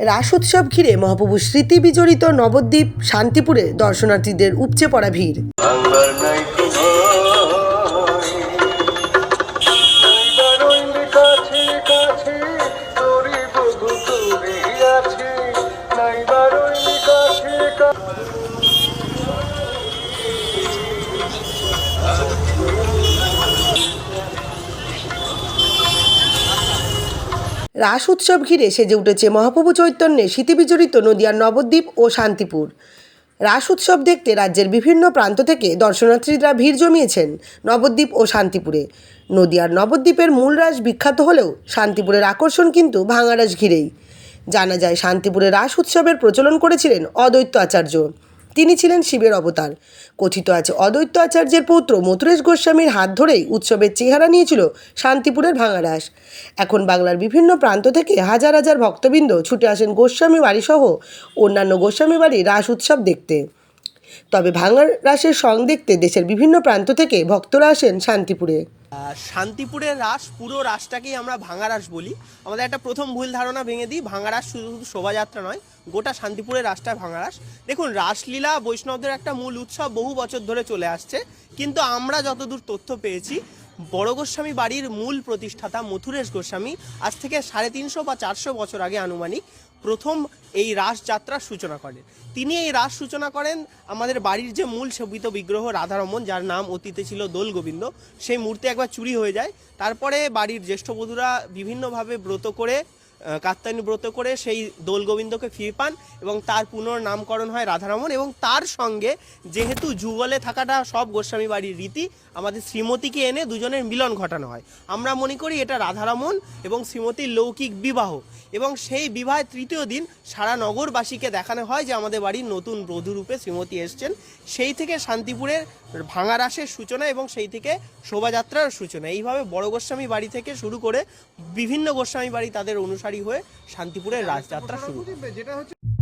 রাস উৎসব ঘিরে মহাপ্রভু স্মৃতি বিজড়িত নবদ্বীপ শান্তিপুরে দর্শনার্থীদের উপচে পড়া ভিড়। রাস উৎসব ঘিরে সেজে উঠেছে মহাপ্রভু চৈতন্যে স্মৃতিবিজড়িত নদিয়ার নবদ্বীপ ও শান্তিপুর। রাস উৎসব দেখতে রাজ্যের বিভিন্ন প্রান্ত থেকে দর্শনার্থীরা ভিড় জমিয়েছেন নবদ্বীপ ও শান্তিপুরে। নদিয়ার নবদ্বীপের মূল রাস বিখ্যাত হলেও শান্তিপুরের আকর্ষণ কিন্তু ভাঙারাস ঘিরেই। জানা যায়, শান্তিপুরে রাস উৎসবের প্রচলন করেছিলেন অদ্বৈত আচার্য। তিনি ছিলেন শিবের অবতার। কথিত আছে, অদ্বৈত আচার্যের পৌত্র মথুরেশ গোস্বামীর হাত ধরেই উৎসবের চেহারা নিয়েছিল শান্তিপুরের ভাঙারাস। এখন বাংলার বিভিন্ন প্রান্ত থেকে হাজার হাজার ভক্তবৃন্দ ছুটে আসেন গোস্বামী বাড়িসহ অন্যান্য গোস্বামী বাড়ি রাস উৎসব দেখতে। তবে ভাঙার রাসের সং দেখতে দেশের বিভিন্ন প্রান্ত থেকে ভক্তরা আসেন শান্তিপুরে। শান্তিপুরের রাস, পুরো রাসটাকেই আমরা ভাঙা রাস বলি। আমাদের একটা প্রথম ভুল ধারণা ভেঙে দিই, ভাঙা রাস শুধু শুধু শোভাযাত্রা নয়, গোটা শান্তিপুরের রাসটা ভাঙা রাস। দেখুন, রাসলীলা বৈষ্ণবদের একটা মূল উৎসব বহু বছর ধরে চলে আসছে, কিন্তু আমরা যতদূর তথ্য পেয়েছি বড় গোস্বামী বাড়ির মূল প্রতিষ্ঠাতা মথুরেশ গোস্বামী আজ থেকে সাড়ে তিনশো বা চারশো বছর আগে আনুমানিক প্রথম এই রাস যাত্রার সূচনা করেন। তিনি এই রাস সূচনা করেন আমাদের বাড়ির যে মূল শোভিত বিগ্রহ রাধারমন, যার নাম অতীতে ছিল দোল গোবিন্দ, সেই মূর্তি একবার চুরি হয়ে যায়। তারপরে বাড়ির জ্যেষ্ঠ বধূরা বিভিন্নভাবে ব্রত করে আহ, কাত্যায়নী ব্রত করে সেই দোল গোবিন্দকে ফিরে পান এবং তার পুনর্নামকরণ হয় রাধারমন এবং তার সঙ্গে যেহেতু যুগলে থাকাটা সব গোস্বামী বাড়ির রীতি আমাদের শ্রীমতীকে এনে দুজনের মিলন ঘটানো হয়। আমরা মনে করি এটা রাধারমন এবং শ্রীমতীর লৌকিক বিবাহ এবং সেই বিবাহের তৃতীয় দিন সারা নগরবাসীকে দেখানো হয় যে আমাদের বাড়ির নতুন বধূরূপে শ্রীমতী এসছেন। সেই থেকে শান্তিপুরের ভাঙা রাসের সূচনা এবং সেই থেকে শোভাযাত্রার সূচনা। এইভাবে বড় গোস্বামী বাড়ি থেকে শুরু করে বিভিন্ন গোস্বামী বাড়ি তাদের অনুসারী হয়ে শান্তিপুরের রাজযাত্রা শুরু করে।